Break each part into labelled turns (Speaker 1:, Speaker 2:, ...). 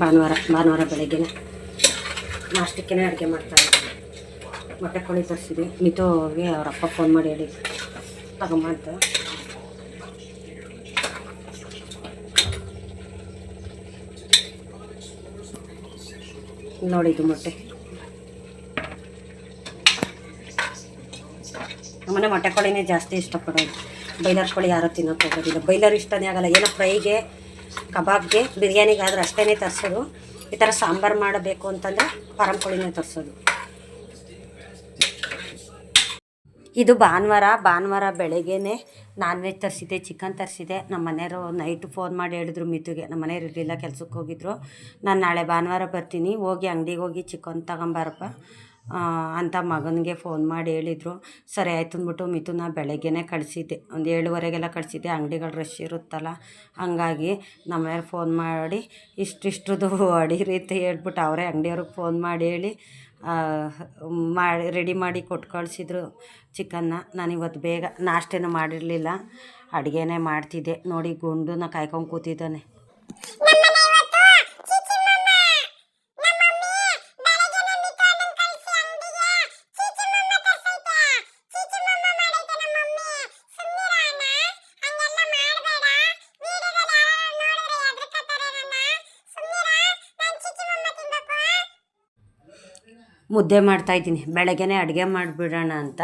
Speaker 1: ಭಾನುವಾರ ಭಾನುವಾರ ಬೆಳಗ್ಗೆ ನಾಷ್ಟಕ್ಕೇ ಅಡುಗೆ ಮಾಡ್ತಾರೆ ಮೊಟ್ಟೆ ಕೋಳಿ ತರಿಸಿದ್ವಿ. ಮಿತೋಗೆ ಅವ್ರ ಅಪ್ಪ ಫೋನ್ ಮಾಡಿ ಹೇಳಿ ತಗೊಂಬ ಅಂತ. ನೋಡಿ ಇದು ಮೊಟ್ಟೆ. ನಮ್ಮನೆ ಮೊಟ್ಟೆ ಕೋಳಿನೇ ಜಾಸ್ತಿ ಇಷ್ಟಪಡೋದು. ಬೈಲರ್ ಕೋಳಿ ಯಾರು ತಿನ್ನೋಕೆ ಹೋಗೋದಿಲ್ಲ. ಬೈಲರ್ ಇಷ್ಟನೇ ಆಗಲ್ಲ. ಏನೋ ಫ್ರೈಗೆ, ಕಬಾಬ್ಗೆ, ಬಿರಿಯಾನಿಗಾದ್ರೆ ಅಷ್ಟೇ ತರಿಸೋದು. ಈ ಥರ ಸಾಂಬಾರು ಮಾಡಬೇಕು ಅಂತಂದರೆ ಫಾರಂ ಕೋಳಿನೇ ತರಿಸೋದು. ಇದು ಭಾನುವಾರ ಭಾನುವಾರ ಬೆಳಗ್ಗೆನೆ ನಾನ್ ವೆಜ್ ತರಿಸಿದ್ದೆ ಚಿಕನ್ ತರಿಸಿದೆ ನಮ್ಮ ಮನೆಯವರು ನೈಟ್ ಫೋನ್ ಮಾಡಿ ಹೇಳಿದ್ರು ಮಿತುಗೆ. ನಮ್ಮ ಮನೆಯವ್ರು ಇರಲಿಲ್ಲ, ಕೆಲಸಕ್ಕೆ ಹೋಗಿದ್ರು. ನಾನು ನಾಳೆ ಭಾನುವಾರ ಬರ್ತೀನಿ. ಹೋಗಿ ಅಂಗಡಿಗೆ ಹೋಗಿ ಚಿಕನ್ ತಗೊಂಬಾರಪ್ಪ. ಅಂತ ಮಗನಿಗೆ ಫೋನ್ ಮಾಡಿ ಹೇಳಿದರು. ಸರಿ ಆಯ್ತು ಅಂದ್ಬಿಟ್ಟು ಮಿಥುನ ಬೆಳಗ್ಗೆನೇ ಕಳಿಸಿದ್ದೆ. ಒಂದು ಏಳುವರೆಗೆಲ್ಲ ಕಳಿಸಿದ್ದೆ. ಅಂಗಡಿಗಳು ರಶ್ ಇರುತ್ತಲ್ಲ, ಹಾಗಾಗಿ ನಮ್ಮ ಫೋನ್ ಮಾಡಿ ಇಷ್ಟಿಷ್ಟ್ರದ್ದು ಅಡಿ ರೀತಿ ಹೇಳ್ಬಿಟ್ಟು ಅವರೇ ಅಂಗಡಿಯವ್ರಿಗೆ ಫೋನ್ ಮಾಡಿ ಹೇಳಿ ಮಾಡಿ ರೆಡಿ ಮಾಡಿ ಕೊಟ್ಟು ಕಳಿಸಿದ್ರು. ಚಿಕನ್ನ ನಾನು ಇವತ್ತು ಬೇಗ ನಾಷ್ಟೇನೂ ಮಾಡಿರಲಿಲ್ಲ. ಅಡುಗೆನೇ ಮಾಡ್ತಿದ್ದೆ. ನೋಡಿ ಗುಂಡನ್ನ ಕಾಯ್ಕೊಂಡು ಕೂತಿದ್ದಾನೆ. ಮುದ್ದೆ ಮಾಡ್ತಾ ಇದ್ದೀನಿ. ಬೆಳಗ್ಗೆನೇ ಅಡುಗೆ ಮಾಡಿಬಿಡೋಣ ಅಂತ.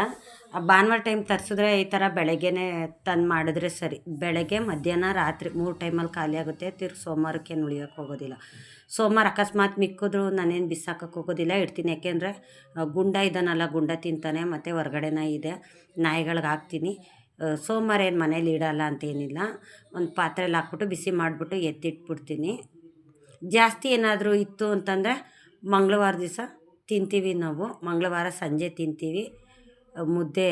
Speaker 1: ಭಾನುವಾರ ಟೈಮ್ ತರಿಸಿದ್ರೆ ಈ ಥರ ಬೆಳಗ್ಗೆನೇ ತಂದು ಮಾಡಿದ್ರೆ ಸರಿ. ಬೆಳಗ್ಗೆ, ಮಧ್ಯಾಹ್ನ, ರಾತ್ರಿ ಮೂರು ಟೈಮಲ್ಲಿ ಖಾಲಿ ಆಗುತ್ತೆ. ತಿರ್ಗಿ ಸೋಮವಾರಕ್ಕೆ ಉಳಿಯೋಕೆ ಹೋಗೋದಿಲ್ಲ. ಸೋಮವಾರ ಅಕಸ್ಮಾತ್ ಮಿಕ್ಕಿದ್ರು ನಾನೇನು ಬಿಸಾಕಕ್ಕೆ ಹೋಗೋದಿಲ್ಲ. ಇಡ್ತೀನಿ. ಯಾಕೆಂದರೆ ಗುಂಡ ಇದ್ದಾನಲ್ಲ ಗುಂಡ ತಿಂತಾನೆ, ಮತ್ತು ಹೊರ್ಗಡೆನ ಇದೆ. ನಾಯಿಗಳಿಗೆ ಹಾಕ್ತೀನಿ. ಸೋಮವಾರ ಏನು ಮನೇಲಿ ಇಡಲ್ಲ ಅಂತೇನಿಲ್ಲ ಒಂದು ಪಾತ್ರೆಲಿ ಹಾಕ್ಬಿಟ್ಟು ಬಿಸಿ ಮಾಡಿಬಿಟ್ಟು ಎತ್ತಿಟ್ಬಿಡ್ತೀನಿ. ಜಾಸ್ತಿ ಏನಾದರೂ ಇತ್ತು ಅಂತಂದರೆ, ಮಂಗಳವಾರ ದಿವಸ ತಿಂತೀವಿ ನಾವು. ಮಂಗಳವಾರ ಸಂಜೆ ತಿಂತೀವಿ. ಮುದ್ದೆ,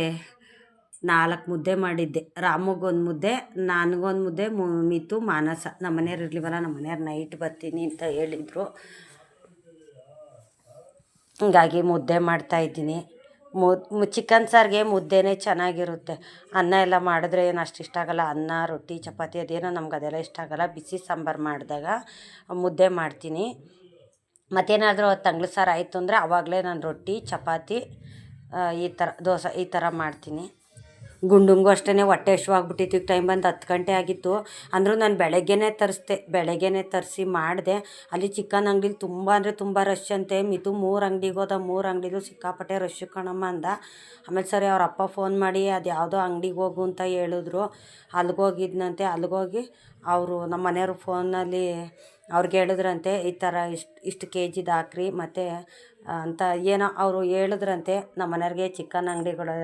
Speaker 1: ನಾಲ್ಕು ಮುದ್ದೆ ಮಾಡಿದ್ದೆ. ರಾಮಗೊಂದು ಮುದ್ದೆ ನನಗೊಂದು ಮುದ್ದೆ ಮಿತು, ಮಾನಸ. ನಮ್ಮ ಮನೆಯವ್ರು ಇರಲಿವಲ್ಲ ನಮ್ಮ ಮನೆಯವ್ರು ನೈಟ್ ಬರ್ತೀನಿ ಅಂತ ಹೇಳಿದರು. ಹೀಗಾಗಿ ಮುದ್ದೆ ಮಾಡ್ತಾಯಿದ್ದೀನಿ ಮು, ಚಿಕನ್ ಸಾರಿಗೆ ಮುದ್ದೆನೇ ಚೆನ್ನಾಗಿರುತ್ತೆ. ಅನ್ನ ಎಲ್ಲ ಮಾಡಿದ್ರೆ ಏನು ಅಷ್ಟು ಇಷ್ಟ ಆಗೋಲ್ಲ. ಅನ್ನ, ರೊಟ್ಟಿ, ಚಪಾತಿ, ಅದೇನೋ ನಮ್ಗೆ ಅದೆಲ್ಲ ಇಷ್ಟ ಆಗೋಲ್ಲ. ಬಿಸಿ ಸಾಂಬಾರು ಮಾಡಿದಾಗ ಮುದ್ದೆ ಮಾಡ್ತೀನಿ. ಮತ್ತೇನಾದರೂ ತಂಗ್ಳು ಸಾರು ಆಯಿತು ಅಂದರೆ ಆವಾಗಲೇ ನಾನು ರೊಟ್ಟಿ, ಚಪಾತಿ ಈ ಥರ ದೋಸೆ, ಈ ಥರ ಮಾಡ್ತೀನಿ. ಗುಂಡುಂಗು ಅಷ್ಟೇ ಹೊಟ್ಟೆ ಹಶ್ವಾಗ್ಬಿಟ್ಟಿತ್ತು ಈಗ ಟೈಮ್ ಬಂದು ಹತ್ತು ಗಂಟೆ ಆಗಿತ್ತು. ಅಂದರೂ ನಾನು ಬೆಳಗ್ಗೆನೇ ತರಿಸ್ದೆ. ಬೆಳಗ್ಗೆನೇ ತರಿಸಿ ಮಾಡಿದೆ. ಅಲ್ಲಿ ಚಿಕನ್ ಅಂಗಡಿಲಿ ತುಂಬ ಅಂದರೆ ತುಂಬ ರಶ್ ಅಂತೆ. ಮಿತು ಮೂರು ಅಂಗಡಿಗೆ ಹೋದ ಮೂರು ಅಂಗಡಿಲೂ ಸಿಕ್ಕಾಪಟ್ಟೆ ರಶ್ ಕಣಮ್ಮ ಅಂದ. ಆಮೇಲೆ ಸರಿ ಅವ್ರ ಅಪ್ಪ ಫೋನ್ ಮಾಡಿ ಅದು ಯಾವುದೋ ಅಂಗಡಿಗೆ ಹೋಗು ಅಂತ ಹೇಳಿದ್ರು. ಅಲ್ಲಿಗೆ ಹೋಗಿ ಅವರು ನಮ್ಮ ಮನೆಯವ್ರ ಫೋನಲ್ಲಿ ಅವ್ರಿಗೆ ಹೇಳಿದ್ರಂತೆ, ಈ ಥರ ಇಷ್ಟು ಇಷ್ಟು ಕೆ ಜಿದು ಹಾಕ್ರಿ ಮತ್ತು ಅಂತ ಏನೋ ಅವರು ಹೇಳಿದ್ರಂತೆ, ನಮ್ಮ ಮನೆಯವ್ರಿಗೆ ಚಿಕನ್ ಅಂಗಡಿಗಳು,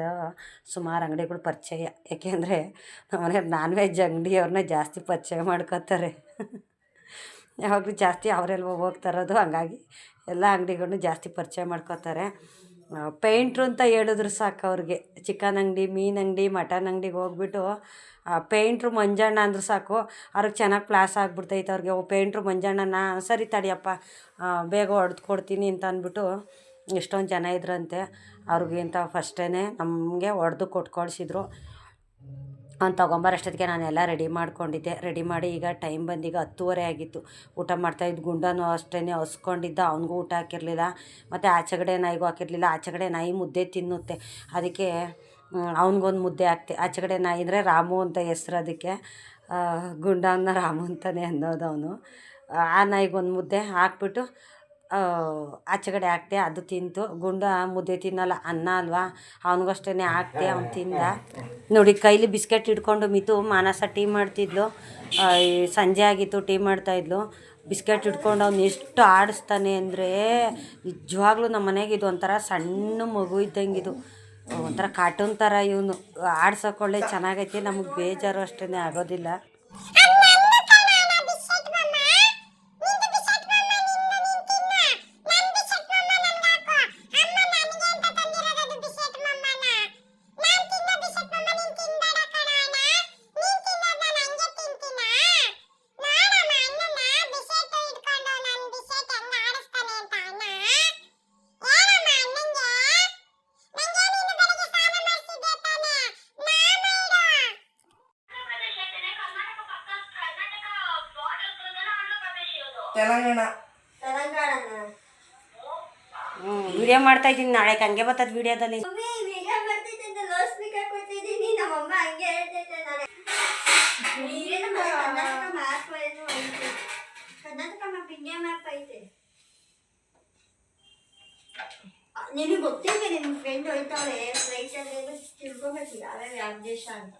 Speaker 1: ಸುಮಾರು ಅಂಗಡಿಗಳು ಪರಿಚಯ. ಯಾಕೆಂದರೆ ನಮ್ಮ ಮನೆಯವ್ರು ನಾನ್ ವೆಜ್ ಅಂಗಡಿಯವ್ರನ್ನ ಜಾಸ್ತಿ ಪರಿಚಯ ಮಾಡ್ಕೋತಾರೆ. ಯಾವಾಗಲೂ ಜಾಸ್ತಿ ಅವರೆಲ್ಲ ಹೋಗ್ತಾರದು ಹಂಗಾಗಿ ಎಲ್ಲ ಅಂಗಡಿಗಳ್ನು ಜಾಸ್ತಿ ಪರಿಚಯ ಮಾಡ್ಕೊತಾರೆ. ಪೇಂಟ್ರು ಅಂತ ಹೇಳಿದ್ರು ಸಾಕು ಅವ್ರಿಗೆ. ಚಿಕನ್ ಅಂಗಡಿ, ಮೀನು ಅಂಗಡಿ ಮಟನ್ ಅಂಗಡಿಗೆ ಹೋಗ್ಬಿಟ್ಟು ಪೇಂಟ್ರು ಮಂಜಣ್ಣ ಅಂದ್ರೆ ಸಾಕು. ಅವ್ರಿಗೆ ಚೆನ್ನಾಗಿ ಪ್ಲಾಸ್ ಆಗಿಬಿಡ್ತೈತೆ ಅವ್ರಿಗೆ. ಓ ಪೇಂಟ್ರು ಮಂಜಣ್ಣನ ಸರಿ ತಡಿಯಪ್ಪ ಬೇಗ ಹೊಡ್ದು ಕೊಡ್ತೀನಿ ಅಂತ ಅಂದ್ಬಿಟ್ಟು ಎಷ್ಟೊಂದು ಜನ ಇದ್ರಂತೆ. ಅವ್ರಿಗಿಂತ ಫಸ್ಟೇ ನಮಗೆ ಹೊಡೆದು ಕೊಟ್ಟು ಕಳಿಸಿದ್ರು ಅವ್ನು ತೊಗೊಂಬರೋಷ್ಟೊತ್ತಿಗೆ ನಾನೆಲ್ಲ ರೆಡಿ ಮಾಡ್ಕೊಂಡಿದ್ದೆ. ರೆಡಿ ಮಾಡಿ ಈಗ ಟೈಮ್ ಬಂದೀಗ ಹತ್ತುವರೆ ಆಗಿತ್ತು. ಊಟ ಮಾಡ್ತಾಯಿದ್ದು ಗುಂಡನೂ ಅಷ್ಟೇ ಹಸ್ಕೊಂಡಿದ್ದ. ಅವ್ನಿಗೂ ಊಟ ಹಾಕಿರಲಿಲ್ಲ. ಮತ್ತು ಆಚೆಗಡೆ ನಾಯಿಗೂ ಹಾಕಿರಲಿಲ್ಲ. ಆಚೆಗಡೆ ನಾಯಿ ಮುದ್ದೆ ತಿನ್ನುತ್ತೆ. ಅದಕ್ಕೆ ಅವ್ನಿಗೊಂದು ಮುದ್ದೆ ಹಾಕ್ತೆ. ಆಚೆಗಡೆ ನಾಯಿ ಅಂದರೆ ರಾಮು ಅಂತ ಹೆಸ್ರು ಅದಕ್ಕೆ. ಗುಂಡನ ರಾಮು ಅಂತಲೇ ಅನ್ನೋದು ಅವನು. ಆ ನಾಯಿಗೊಂದು ಮುದ್ದೆ ಹಾಕ್ಬಿಟ್ಟು ಆಚೆಗಡೆ ಹಾಕ್ದೆ ಅದು ತಿಂತು ಗುಂಡ ಮುದ್ದೆ ತಿನ್ನಲ್ಲ, ಅನ್ನ ಅಲ್ವಾ? ಅವನಿಗಷ್ಟೇ ಹಾಕ್ದೆ ಅವ್ನು ತಿಂದ. ನೋಡಿ, ಕೈಲಿ ಬಿಸ್ಕೆಟ್ ಹಿಡ್ಕೊಂಡು ಮಿತು ಮಾನಸ ಟೀ ಮಾಡ್ತಿದ್ಲು. ಸಂಜೆ ಆಗಿತ್ತು, ಟೀ ಮಾಡ್ತಾಯಿದ್ಲು ಬಿಸ್ಕೆಟ್ ಹಿಡ್ಕೊಂಡು ಅವ್ನು ಎಷ್ಟು ಆಡಿಸ್ತಾನೆ ಅಂದರೆ ನಿಜವಾಗ್ಲೂ ನಮ್ಮ ಮನೆಗೆ ಇದು ಒಂಥರ ಸಣ್ಣ ಮಗು ಇದ್ದಂಗಿದು ಒಂಥರ ಕಾರ್ಟೂನ್ ಥರ ಇವನು. ಆಡ್ಸೋಕೊಳ್ಳೆ ಚೆನ್ನಾಗೈತಿ, ನಮಗೆ ಬೇಜಾರು ಅಷ್ಟೇ ಆಗೋದಿಲ್ಲ.
Speaker 2: ತೆಲಂಗಾಣ.
Speaker 1: ಹ್ಞೂ ವಿಡಿಯೋ ಮಾಡ್ತಾ ಇದ್ದೀನಿ ನಾಳೆ ಹಂಗೆ ಬರ್ತದ ವಿಡಿಯೋದಲ್ಲಿ
Speaker 3: ನಿನಗೆ ಗೊತ್ತಿಲ್ಲ ನಿನ್ನ ಫ್ರೆಂಡ್ ಹೋಯ್ತಾಳೆ ಫ್ಲೈಟಲ್ಲಿ ತಿಳ್ಕೊಬೇಕು ಯಾವ್ಯಾವ ಯಾವ ದೇಶ ಅಂತ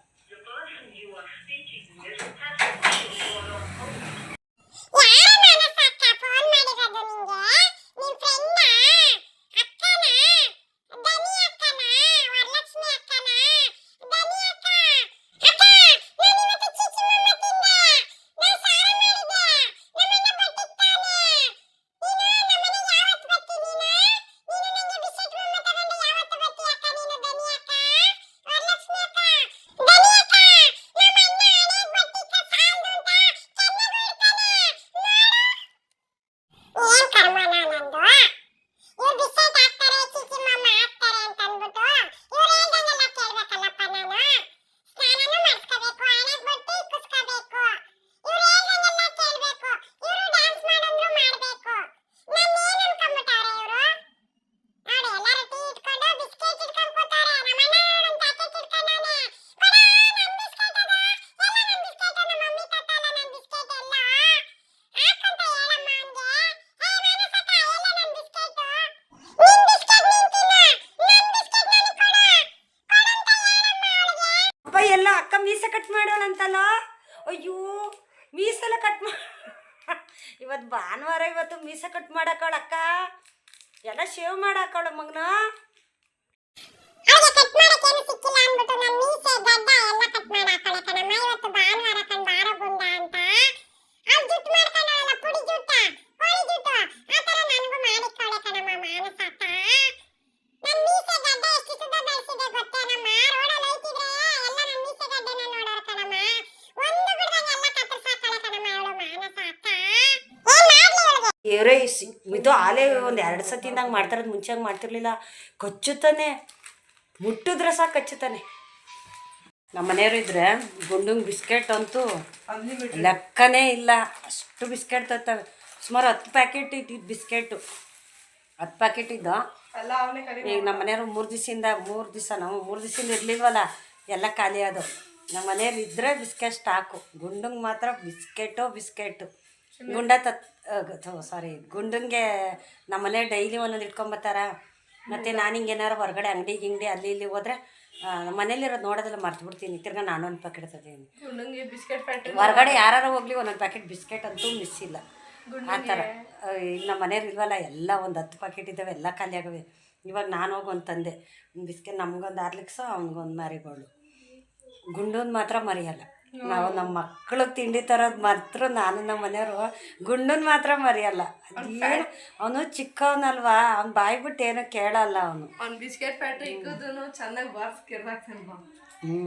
Speaker 4: ಏನ್ ಕರ್ಮ ನಂದು ಇವ್ರು ಬಿಸ್ಕೆಟ್ ಹಾಕ್ತಾರೆ ಚಿಕ್ಕಿ ಮಮ್ಮ ಹಾಕ್ತಾರೆ ಅಂತ ಅಂದ್ಬಿಟ್ಟು ಇವ್ರು ಹೇಳ್ದಂಗೆಲ್ಲ ಕೇಳ್ಬೇಕಲ್ಲಪ್ಪ ನಾನು ಸ್ನಾನನೂ ಮಾಡಿಸ್ಕೋಬೇಕು ಹಣೆಗೆ ಬೊಟ್ಟು ಇಕ್ಕಿಸ್ಕೋಬೇಕು ಇವ್ರು ಹೇಳ್ದಂಗೆಲ್ಲ ಕೇಳ್ಬೇಕು ಇವ್ರು ಡ್ಯಾನ್ಸ್ ಮಾಡಂದ್ರು ಮಾಡ್ಬೇಕು ನನ್ನ ಏನ್ ಅನ್ಕೊಂಡ್ಬಿಟ್ಟವ್ರೆ ಇವ್ರು ನೋಡಿ ಎಲ್ಲರೂ ಟೀ ಇಟ್ಕೊಂಡು ಬಿಸ್ಕೆಟ್ ಇಟ್ಕೊಂಡು ಕೂತಾರೆ ನಮ್ಮಣ್ಣ ನೋಡು ಒಂದು ಪ್ಯಾಕೆಟ್ ಇಟ್ಕೊಂಡವನೆ ಕೊಡ ನನ್ ಬಿಸ್ಕೆಟ್ ಅದ ಎಲ್ಲ ನನ್ ಬಿಸ್ಕೆಟ್ ನಮ್ಮ ಮಮ್ಮಿ ತತ್ತಲ್ಲ ನನ್ ಬಿಸ್ಕೆಟ್ ಎಲ್ಲ ಹಾಕಂತ ಹೇಳಮ್ಮ ಹಂಗೆ ಏ ಮಾನಸಕ್ಕ ಎಲ್ಲ ನನ್ ಬಿಸ್ಕೆಟ್ ನಿನ್ ಬಿಸ್ಕೆಟ್ ನೀನ್ ತಿನ್ನು ನನ್ ಬಿಸ್ಕೆಟ್ ನನಗೆ ಕೊಡು ಕೊಡಂತ ಹೇಳಮ್ಮ ಅವಳಿಗೆ
Speaker 1: ಅಪ್ಪ ಎಲ್ಲ ಅಕ್ಕ ಮೀಸೆ ಕಟ್ ಮಾಡೋಳಂತಲ್ಲ ಅಯ್ಯೋ ಮೀಸೆಲ್ಲ ಕಟ್ ಮಾ ಇವತ್ತು ಭಾನುವಾರ ಇವತ್ತು ಮೀಸ ಕಟ್ ಮಾಡಾಕಳ ಅಕ್ಕ ಎಲ್ಲ ಶೇವ್ ಮಾಡಾಕಳ ಮಗನ
Speaker 4: ಅವಳಿಗೆ ಕಟ್ ಮಾಡಕ್ಕೆ ಏನು ಸಿಕ್ಕಿಲ್ಲ ಅಂದ್ಬಿಟ್ಟು ನನ್ನ ಮೀಸೆ ಗಡ್ಡ ಎಲ್ಲ ಕಟ್ ಮಾಡಿ ಹಾಕೊಳ್ಳೆ ಕಣಮ್ಮ ಇವತ್ತು ಭಾನುವಾರ ಕಣ್ ಬಾರೋ ಗುಂಡ ಅಂತ ಅವ್ಳು ಜುಟ್ಟು ಮಾಡ್ಕೊಂಡವಲ್ಲ ಪುಡಿ ಜುಟ್ಟ ಕೋಳಿ ಜುಟ್ಟು ಆ ಥರ ನನಗೂ ಮಾಡಿಕೊಳ್ಳೆ ಕಣಮ್ಮ ಮಾನಸ ಅಕ್ಕ ನನ್ನ ಮೀಸೆ ಗಡ್ಡ ಎಷ್ಟು ಸುದ್ದ ಬೆಳೆಸಿದೆ ಗೊತ್ತೇನಮ್ಮ ರೋಡಲ್ಲಿ ಹೋಯ್ತಿದ್ರೆ ಎಲ್ಲ ನನ್ನ ಮೀಸೆ ಗಡ್ಡೆನ ನೋಡೋರು ಕಣಮ್ಮ ಒಂದು ಬಿಡ್ದಂಗೆ ಎಲ್ಲ ಕತ್ತರಿಸಾಕೊಳ್ಳೆ ಕಣಮ್ಮ ಅವಳು ಮಾನಸ ಅಕ್ಕ ಏನ್ ಮಾಡ್ಲಿ ಇವಳಿಗೆ
Speaker 1: ಇವರೇ ಇದು ಆಲೇ ಒಂದು ಎರಡು ಸತಿಂದಂಗೆ ಮಾಡ್ತಾರದು ಮುಂಚೆ ಹಂಗೆ ಮಾಡ್ತಿರ್ಲಿಲ್ಲ. ಕಚ್ಚುತ್ತಾನೆ. ಮುಟ್ಟಿದ್ರೆ ಸಾಕು ಕಚ್ಚುತ್ತಾನೆ. ನಮ್ಮ ಮನೆಯವರು ಇದ್ರೆ ಗುಂಡುಂಗ್ ಬಿಸ್ಕೆಟ್ ಅಂತೂ ಲೆಕ್ಕನೇ ಇಲ್ಲ. ಅಷ್ಟು ಬಿಸ್ಕೆಟ್ ತರ್ತವೆ ಸುಮಾರು ಹತ್ತು ಪ್ಯಾಕೆಟ್ ಇಟ್ಟಿದ್ದು ಬಿಸ್ಕೆಟು. ಹತ್ತು ಪ್ಯಾಕೆಟ್ ಇದ್ದು? ಈಗ ನಮ್ಮ ಮನೆಯವರು ಮೂರು ದಿವಸದಿಂದ ಮೂರು ದಿವಸ ನಾವು ಮೂರು ದಿವಸದಿಂದ ಇರಲಿಲ್ವಲ್ಲ ಎಲ್ಲ ಖಾಲಿ ಅದು ನಮ್ಮ ಮನೆಯವ್ರು ಇದ್ದರೆ ಬಿಸ್ಕೆಟ್ ಸ್ಟಾಕು ಗುಂಡುಂಗ್ ಮಾತ್ರ ಬಿಸ್ಕೆಟು ಬಿಸ್ಕೆಟು. ಗುಂಡ ತತ್ ಸಾರಿ ಗುಂಡಂಗೆ ನಮ್ಮ ಮನೆ ಡೈಲಿ ಒಂದೊಂದು ಇಟ್ಕೊಂಬತ್ತಾರ. ಮತ್ತು ನಾನು ಹಿಂಗೆ ಏನಾರು ಹೊರಗಡೆ ಅಂಗಡಿ ಗಿಂಗಡಿ ಅಲ್ಲಿ ಇಲ್ಲಿ ಹೋದ್ರೆ ಮನೇಲಿರೋದು ನೋಡೋದೆಲ್ಲ ಮರ್ತು ಬಿಡ್ತೀನಿ ತಿರ್ಗಾ ನಾನು ಒಂದು ಪ್ಯಾಕೆಟ್
Speaker 2: ಗುಂಡಂಗೆ ಬಿಸ್ಕೆಟ್ ಫ್ಯಾಕ್ಟ್ರಿ
Speaker 1: ಹೊರಗಡೆ ಯಾರು ಹೋಗ್ಲಿ ಒಂದೊಂದು ಪ್ಯಾಕೆಟ್ ಬಿಸ್ಕೆಟ್ ಅಂತೂ ಮಿಸ್ ಇಲ್ಲ. ಆ ಥರ. ಈಗ ನಮ್ಮ ಮನೇಲಿ ಇಲ್ವಲ್ಲ ಎಲ್ಲ ಒಂದು ಹತ್ತು ಪ್ಯಾಕೆಟ್ ಇದ್ದಾವೆ ಎಲ್ಲ ಖಾಲಿ ಆಗವೆ. ಇವಾಗ ನಾನು ಹೋಗಿ ಒಂದು ತಂದೆ. ಬಿಸ್ಕೆಟ್ ನಮ್ಗೊಂದು ಆರ್ಲಿಕ್ಸು ಅವ್ನಿಗೊಂದು ಮ್ಯಾರಿಗೋಲ್ಡು ಗುಂಡೊಂದು ಮಾತ್ರ ಮರೆಯಲ್ಲ. ನಾವು ನಮ್ಮ ಮಕ್ಕಳು ತಿಂಡಿ ತರೋದು ಮಾತ್ರ ನಾನು ನಮ್ಮ ಮನೆಯವರು ಗುಂಡನ್ ಮಾತ್ರ ಮರೆಯಲ್ಲ. ಅದೇನು ಅವನು ಚಿಕ್ಕವನಲ್ವಾ? ಅವ್ನು ಬಾಯಿ ಬಿಟ್ಟು ಏನೋ ಕೇಳಲ್ಲ ಅವನು.
Speaker 2: ಅವ್ನು ಬಿಸ್ಕೆಟ್ ಫ್ಯಾಕ್ಟ್ರಿ ಇಕ್ಕುದನು ಚೆನ್ನಾಗಿ
Speaker 1: ಹ್ಞೂ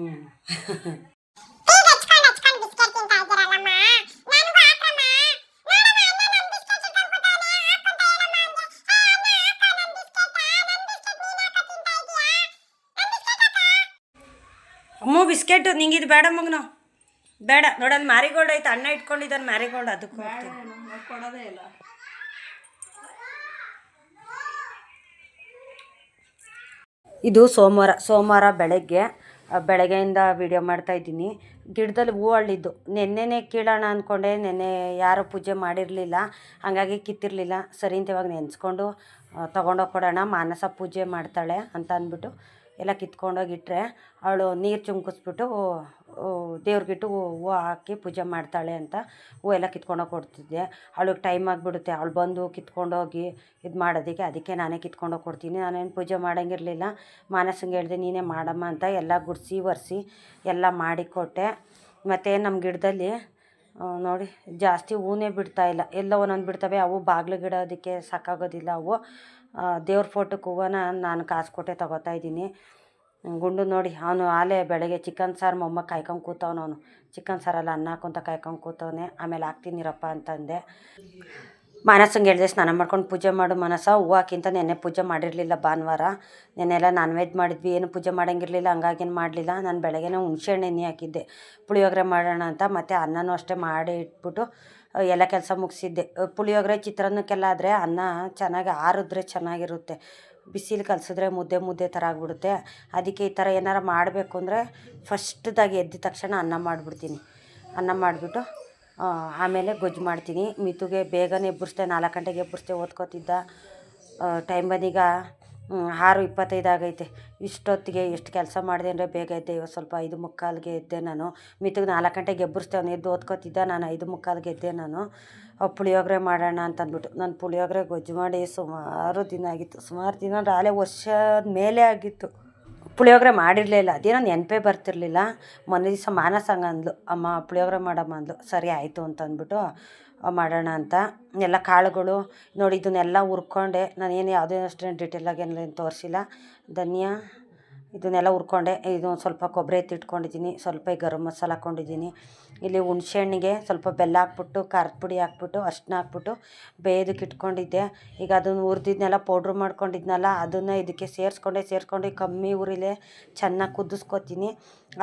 Speaker 4: ನನ್ನ ಬಿಸ್ಕೆಟ್ ಹಾಕ
Speaker 1: ಅಮ್ಮ ಬಿಸ್ಕೆಟು ನಿಂಗೆ ಇದು ಬೇಡ ಮಗನು. ಬೇಡ ನೋಡೋದು ಮ್ಯಾರಿಗೋಲ್ಡ್ ಐತೆ ಅಣ್ಣ ಇಟ್ಕೊಂಡಿದ್ದಾನೆ ಮ್ಯಾರಿಗೋಲ್ಡ್ ಅದಕ್ಕೆ
Speaker 2: ಕೊಡೋದೇ ಇಲ್ಲ.
Speaker 1: ಇದು ಸೋಮವಾರ ಸೋಮವಾರ ಬೆಳಗ್ಗೆ ಬೆಳಗ್ಗೆಯಿಂದ ವಿಡಿಯೋ ಮಾಡ್ತಾ ಇದ್ದೀನಿ. ಗಿಡದಲ್ಲಿ ಹೂ ಅಳ್ಳಿದ್ದು ನೆನ್ನೆನೇ ಕೀಳೋಣ ಅಂದ್ಕೊಂಡೆ ನೆನ್ನೆ ಯಾರೂ ಪೂಜೆ ಮಾಡಿರಲಿಲ್ಲ ಹಾಗಾಗಿ ಕಿತ್ತಿರಲಿಲ್ಲ. ಸರಿ ಅಂತ ಇವಾಗ ನೆನೆಸ್ಕೊಂಡು ತೊಗೊಂಡೋಗಿ ಕೊಡೋಣ ಮಾನಸ ಪೂಜೆ ಮಾಡ್ತಾಳೆ ಅಂತ ಅಂದ್ಬಿಟ್ಟು ಎಲ್ಲ ಕಿತ್ಕೊಂಡೋಗಿಟ್ಟರೆ ಅವಳು ನೀರು ಚುಮ್ಕಿಸ್ಬಿಟ್ಟು ದೇವ್ರಿಗಿಟ್ಟು ಹೂವು ಹಾಕಿ ಪೂಜೆ ಮಾಡ್ತಾಳೆ ಅಂತ ಹೂವು ಎಲ್ಲ ಕಿತ್ಕೊಂಡೋಗಿ ಕೊಡ್ತಿದ್ದೆ. ಅವಳಿಗೆ ಟೈಮ್ ಆಗಿಬಿಡುತ್ತೆ. ಅವಳು ಬಂದು ಕಿತ್ಕೊಂಡೋಗಿ ಇದು ಮಾಡೋದಕ್ಕೆ ಅದಕ್ಕೆ ನಾನೇ ಕಿತ್ಕೊಂಡೋಗಿ ಕೊಡ್ತೀನಿ. ನಾನೇನು ಪೂಜೆ ಮಾಡೋಂಗಿರಲಿಲ್ಲ. ಮಾನಸಂಗೆ ಹೇಳಿದೆ, ನೀನೇ ಮಾಡಮ್ಮ ಅಂತ ಎಲ್ಲ ಗುಡಿಸಿ, ಒರೆಸಿ ಎಲ್ಲ ಮಾಡಿಕೊಟ್ಟೆ ಮತ್ತು ನಮ್ಮ ಗಿಡದಲ್ಲಿ ನೋಡಿ, ಜಾಸ್ತಿ ಹೂವೇ ಬಿಡ್ತಾ ಇಲ್ಲ. ಎಲ್ಲ ಒಂದೊಂದು ಬಿಡ್ತವೆ. ಅವು ಬಾಗಿಲು ಗಿಡ ಅದಕ್ಕೆ ಸಾಕಾಗೋದಿಲ್ಲ. ಅವು ದೇವ್ರ ಫೋಟೋಕ್ಕೆ ಹೂವನ ನಾನು ಕಾಸು ಕೊಟ್ಟೆ ತಗೋತಾ ಇದ್ದೀನಿ. ಗುಂಡು ನೋಡಿ, ಅವನು ಆಲೇ ಬೆಳಗ್ಗೆ ಚಿಕನ್ ಸಾರು ಮೊಮ್ಮ ಕಾಯ್ಕೊಂಡು ಕೂತವನು ಅವನು. ಚಿಕನ್ ಸಾರಲ್ಲ ಅನ್ನ ಹಾಕೊಂತ ಕಾಯ್ಕೊಂಡು ಕೂತವನೆ. ಆಮೇಲೆ ಹಾಕ್ತೀನಿರಪ್ಪ ಅಂತಂದೆ. ಮಾನಸಂಗೆ ಹೇಳಿದೆ, ಸ್ನಾನ ಮಾಡ್ಕೊಂಡು ಪೂಜೆ ಮಾಡು ಮನಸ, ಹೂವು ನೆನ್ನೆ ಪೂಜೆ ಮಾಡಿರಲಿಲ್ಲ ಭಾನುವಾರ. ನೆನ್ನೆಲ್ಲ ನಾನ್ ವೆಜ್ ಮಾಡಿದ್ವಿ, ಏನು ಪೂಜೆ ಮಾಡೋಂಗಿರಲಿಲ್ಲ ಹಂಗಾಗೇನು ಮಾಡಲಿಲ್ಲ. ನಾನು ಬೆಳಗ್ಗೆನೇ ಹುಣ್ಸೆಹಣ್ಣು ಎಣ್ಣೆ ಹಾಕಿದ್ದೆ. ಪುಳಿಯೋಗರೆ ಮಾಡೋಣ ಅಂತ ಮತ್ತು ಅನ್ನನೂ ಅಷ್ಟೇ ಮಾಡಿ ಇಟ್ಬಿಟ್ಟು ಎಲ್ಲ ಕೆಲಸ ಮುಗಿಸಿದ್ದೆ. ಪುಳಿಯೋಗರೆ, ಚಿತ್ರಾನ್ನಕ್ಕೆಲ್ಲ ಆದರೆ ಅನ್ನ ಚೆನ್ನಾಗಿ ಆರಿದ್ರೆ ಚೆನ್ನಾಗಿರುತ್ತೆ. ಬಿಸಿಲು ಕಲಸಿದ್ರೆ ಮುದ್ದೆ ಮುದ್ದೆ ಥರ ಆಗಿಬಿಡುತ್ತೆ. ಅದಕ್ಕೆ ಈ ಥರ ಏನಾರು ಮಾಡಬೇಕು ಅಂದರೆ ಫಸ್ಟ್ದಾಗಿ ಎದ್ದ ತಕ್ಷಣ ಅನ್ನ ಮಾಡಿಬಿಡ್ತೀನಿ. ಅನ್ನ ಮಾಡಿಬಿಟ್ಟು ಆಮೇಲೆ ಗೊಜ್ಜು ಮಾಡ್ತೀನಿ. ಮಿತುಗೆ ಬೇಗನೆ ಎಬ್ಬಿಸ್ದೆ, ನಾಲ್ಕು ಗಂಟೆಗೆ ಎಬ್ಬಿಸ್ದೆ, ಓದ್ಕೋತಿದ್ದ ಟೈಮ್ ಬಂದೀಗ ಆರು ಇಪ್ಪತ್ತೈದು ಆಗೈತೆ. ಇಷ್ಟೊತ್ತಿಗೆ ಎಷ್ಟು ಕೆಲಸ ಮಾಡಿದೆ ಅಂದರೆ ಬೇಗ ಎದ್ದೆ. ಇವತ್ತು ಸ್ವಲ್ಪ ಐದು ಮುಕ್ಕಾಲಿಗೆ ಇದ್ದೆ ನಾನು. ಮಿತಿಗೆ ನಾಲ್ಕು ಗಂಟೆಗೆ ಎಬ್ಬರಿಸ್ದೆ. ಅವ್ನು ಎದ್ದು ಓದ್ಕೋತಿದ್ದ. ನಾನು ಐದು ಮುಕ್ಕಾಲಿಗೆ ಇದ್ದೆ ನಾನು. ಪುಳಿಯೋಗರೆ ಮಾಡೋಣ ಅಂತ ಅಂದ್ಬಿಟ್ಟು ನಾನು ಪುಳಿಯೋಗರೆ ಗೊಜ್ಜು ಮಾಡಿ ಸುಮಾರು ದಿನ ಆಗಿತ್ತು. ಸುಮಾರು ದಿನ ಅಂದ್ರೆ ಆಲೇ ವರ್ಷದ ಮೇಲೆ ಆಗಿತ್ತು. ಪುಳಿಯೋಗರೆ ಮಾಡಿರಲಿಲ್ಲ. ಅದೇನೋ ನೆನಪೇ ಬರ್ತಿರ್ಲಿಲ್ಲ. ಮೊನ್ನೆ ದಿವಸ ಮಾನಸಂಗ ಅಂದ್ಲು. ಅಮ್ಮ ಪುಳಿಯೋಗರೆ ಮಾಡಮ್ಮ ಅಂದ್ಲು. ಸರಿ ಆಯಿತು ಅಂತ ಅಂದ್ಬಿಟ್ಟು ಆ, ಮಾಡೋಣ ಅಂತ. ಎಲ್ಲ ಕಾಳುಗಳು ನೋಡಿ, ಇದನ್ನೆಲ್ಲ ಹುರ್ಕೊಂಡೆ. ನಾನೇನು ಯಾವುದೇ ಅಷ್ಟೇನು ಡಿಟೇಲಾಗಿ ಏನು ತೋರಿಸಿಲ್ಲ. ಧನಿಯಾ, ಇದನ್ನೆಲ್ಲ ಹುರ್ಕೊಂಡೆ. ಇದು ಸ್ವಲ್ಪ ಕೊಬ್ಬರಿ ಎತ್ತಿಟ್ಕೊಂಡಿದ್ದೀನಿ ಸ್ವಲ್ಪ ಗರಂ ಮಸಾಲ ಹಾಕ್ಕೊಂಡಿದ್ದೀನಿ. ಇಲ್ಲಿ ಹುಣ್ಸೆಹಣ್ಣಿಗೆ ಸ್ವಲ್ಪ ಬೆಲ್ಲ ಹಾಕ್ಬಿಟ್ಟು, ಖಾರದ ಪುಡಿ ಹಾಕ್ಬಿಟ್ಟು, ಅರ್ಶಿನ ಹಾಕ್ಬಿಟ್ಟು ಬೇಯೋದಕ್ಕೆ ಇಟ್ಕೊಂಡಿದ್ದೆ. ಈಗ ಅದನ್ನು ಹುರಿದಿದ್ನೆಲ್ಲ ಪೌಡ್ರ್ ಮಾಡ್ಕೊಂಡಿದ್ನಲ್ಲ, ಅದನ್ನು ಇದಕ್ಕೆ ಸೇರಿಸ್ಕೊಂಡೆ. ಸೇರಿಸ್ಕೊಂಡು ಕಮ್ಮಿ ಉರಿಲೆ ಚೆನ್ನಾಗಿ ಕುದಿಸ್ಕೊತೀನಿ.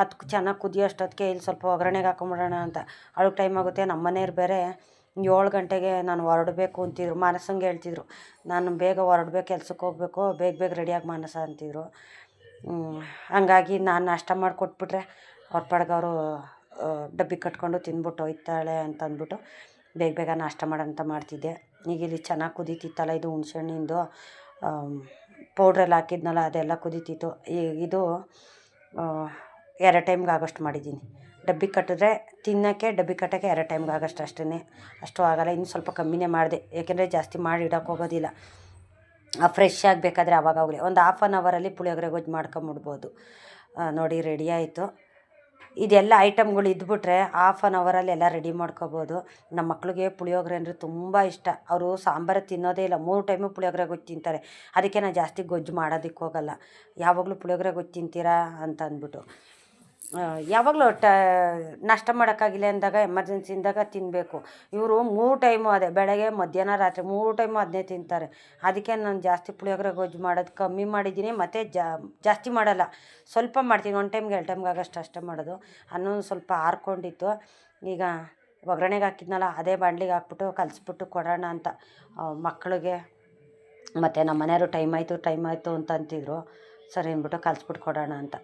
Speaker 1: ಅದಕ್ಕೆ ಚೆನ್ನಾಗಿ ಕುದಿಯೋ ಅಷ್ಟೊತ್ತಿಗೆ ಇಲ್ಲಿ ಸ್ವಲ್ಪ ಒಗ್ಗರಣೆಗೆ ಹಾಕೊಂಬಿಡೋಣ ಅಂತ. ಅವಾಗ ಟೈಮ್ ಆಗುತ್ತೆ. ನಮ್ಮ ಮನೆಯವ್ರು ಬೇರೆ ಏಳು ಗಂಟೆಗೆ ನಾನು ಹೊರಡಬೇಕು ಅಂತಿದ್ರು. ಮಾನಸಂಗೆ ಹೇಳ್ತಿದ್ರು, ನಾನು ಬೇಗ ಹೊರಡ್ಬೇಕು, ಕೆಲ್ಸಕ್ಕೆ ಹೋಗ್ಬೇಕು, ಬೇಗ ಬೇಗ ರೆಡಿಯಾಗಿ ಮಾನಸ ಅಂತಿದ್ರು. ಹಂಗಾಗಿ ನಾನು ನಾಷ್ಟ ಮಾಡಿಕೊಟ್ಬಿಟ್ರೆ ಅವ್ರ ಪಾಡ್ಗೆ ಡಬ್ಬಿ ಕಟ್ಕೊಂಡು ತಿಂದ್ಬಿಟ್ಟು ಹೋಯ್ತಾಳೆ ಅಂತ ಅಂದ್ಬಿಟ್ಟು ಬೇಗ ಬೇಗ ನಾಷ್ಟ ಮಾಡೋಂತ ಮಾಡ್ತಿದ್ದೆ. ಈಗ ಇಲ್ಲಿ ಚೆನ್ನಾಗಿ ಕುದೀತಿತ್ತಲ್ಲ ಇದು ಹುಣ್ಸೆಹಣ್ಣಿಂದು ಪೌಡ್ರೆಲ್ಲ ಹಾಕಿದ್ನಲ್ಲ ಅದೆಲ್ಲ ಕುದೀತಿತ್ತು. ಈಗ ಇದು ಎರಡು ಟೈಮ್ಗೆ ಆಗೋಷ್ಟು ಮಾಡಿದ್ದೀನಿ. ಡಬ್ಬಿ ಕಟ್ಟಿದ್ರೆ ತಿನ್ನೋಕ್ಕೆ ಡಬ್ಬಿ ಕಟ್ಟೋಕ್ಕೆ ಎರಡು ಟೈಮ್ಗೆ ಆಗೋಷ್ಟು ಅಷ್ಟೇ ಅಷ್ಟು ಆಗೋಲ್ಲ, ಇನ್ನು ಸ್ವಲ್ಪ ಕಮ್ಮಿನೇ ಮಾಡಿದೆ. ಏಕೆಂದರೆ ಜಾಸ್ತಿ ಮಾಡಿ ಇಡೋಕೆ ಹೋಗೋದಿಲ್ಲ. ಫ್ರೆಶ್ ಆಗಬೇಕಾದ್ರೆ ಆವಾಗಲೇ ಒಂದು ಹಾಫ್ ಆನ್ ಅವರಲ್ಲಿ ಪುಳಿಯೋಗರೆ ಗೊಜ್ಜು ಮಾಡ್ಕೊಂಬಿಡ್ಬೋದು. ನೋಡಿ ರೆಡಿ ಆಯಿತು. ಇದೆಲ್ಲ ಐಟಮ್ಗಳು ಇದ್ಬಿಟ್ರೆ ಹಾಫ್ ಆನ್ ಅವರಲ್ಲಿ ಎಲ್ಲ ರೆಡಿ ಮಾಡ್ಕೋಬೋದು. ನಮ್ಮ ಮಕ್ಳಿಗೆ ಪುಳಿಯೋಗರೆ ಅಂದರೆ ತುಂಬ ಇಷ್ಟ. ಅವರು ಸಾಂಬಾರು ತಿನ್ನೋದೇ ಇಲ್ಲ. ಮೂರು ಟೈಮು ಪುಳಿಯೋಗರೆ ಗೊಜ್ಜು ತಿಂತಾರೆ. ಅದಕ್ಕೆ ನಾನು ಜಾಸ್ತಿ ಗೊಜ್ಜು ಮಾಡೋದಕ್ಕೆ ಹೋಗಲ್ಲ. ಯಾವಾಗಲೂ ಪುಳಿಯೋಗರೆ ಗೊಜ್ಜು ತಿಂತೀರಾ ಅಂತ ಅಂದ್ಬಿಟ್ಟು. ಯಾವಾಗಲೂ ಟ, ನಷ್ಟ ಮಾಡೋಕ್ಕಾಗಿಲ್ಲ ಅಂದಾಗ ಎಮರ್ಜೆನ್ಸಿ ಇಂದಾಗ ತಿನ್ನಬೇಕು ಇವರು ಮೂರು ಟೈಮು ಅದೇ, ಬೆಳಗ್ಗೆ, ಮಧ್ಯಾಹ್ನ, ರಾತ್ರಿ ಮೂರು ಟೈಮು ಅದನ್ನೇ ತಿಂತಾರೆ. ಅದಕ್ಕೆ ನಾನು ಜಾಸ್ತಿ ಪುಳಿಯೋಗರೆ ಗೊಜ್ಜು ಮಾಡೋದು ಕಮ್ಮಿ ಮಾಡಿದ್ದೀನಿ. ಮತ್ತು ಜಾಸ್ತಿ ಮಾಡಲ್ಲ. ಸ್ವಲ್ಪ ಮಾಡ್ತೀನಿ. ಒಂದು ಟೈಮ್ಗೆ ಎರಡು ಟೈಮ್ಗೆ ಆಗೋಷ್ಟು ಅಷ್ಟೇ ಮಾಡೋದು. ಅನ್ನೊಂದು ಸ್ವಲ್ಪ ಆರ್ಕೊಂಡಿತ್ತು. ಈಗ ಒಗ್ಗರಣೆಗೆ ಹಾಕಿದ್ನಲ್ಲ, ಅದೇ ಬಾಂಡ್ಲಿಗೆ ಹಾಕ್ಬಿಟ್ಟು ಕಲಿಸ್ಬಿಟ್ಟು ಕೊಡೋಣ ಅಂತ. ಮಕ್ಕಳಿಗೆ ಮತ್ತು ನಮ್ಮ ಮನೆಯವರು ಟೈಮ್ ಆಯಿತು ಟೈಮ್ ಆಯಿತು ಅಂತ ಅಂತಿದ್ರು. ಸರಿ ಅಂದ್ಬಿಟ್ಟು ಕಲಿಸ್ಬಿಟ್ಟು ಕೊಡೋಣ ಅಂತ.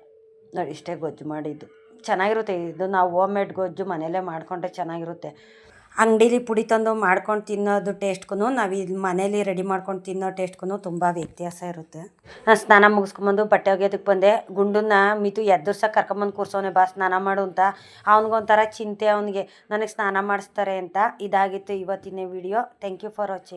Speaker 1: ನೋಡಿ, ಇಷ್ಟೇ ಗೊಜ್ಜು ಮಾಡಿದ್ದು. ಚೆನ್ನಾಗಿರುತ್ತೆ, ಇದು ನಾವು ಹೋಮ್ ಮೇಡ್ ಗೊಜ್ಜು ಮನೆಯಲ್ಲೇ ಮಾಡಿಕೊಂಡ್ರೆ ಚೆನ್ನಾಗಿರುತ್ತೆ. ಅಂಗಡೀಲಿ ಪುಡಿ ತಂದು ಮಾಡ್ಕೊಂಡು ತಿನ್ನೋದು ಟೇಸ್ಟ್ಗೂ ನಾವು ಇಲ್ಲಿ ಮನೇಲಿ ರೆಡಿ ಮಾಡ್ಕೊಂಡು ತಿನ್ನೋ ಟೇಸ್ಟ್ಗೂ ತುಂಬ ವ್ಯತ್ಯಾಸ ಇರುತ್ತೆ. ನಾನು ಸ್ನಾನ ಮುಗಿಸ್ಕೊಂಬಂದು ಬಟ್ಟೆ ಒಗೆಯೋದಕ್ಕೆ ಬಂದೆ. ಗುಂಡನ್ನ ಮಿತು ಎದುರ್ಸ ಕರ್ಕೊಂಬಂದು ಕೂರ್ಸೋನೆ, ಬಾ ಸ್ನಾನ ಮಾಡು ಅಂತ. ಅವನಿಗೊಂಥರ ಚಿಂತೆ ಅವನಿಗೆ, ನನಗೆ ಸ್ನಾನ ಮಾಡಿಸ್ತಾರೆ ಅಂತ ಇದಾಗಿತ್ತು ಇವತ್ತಿನ video thank you for watching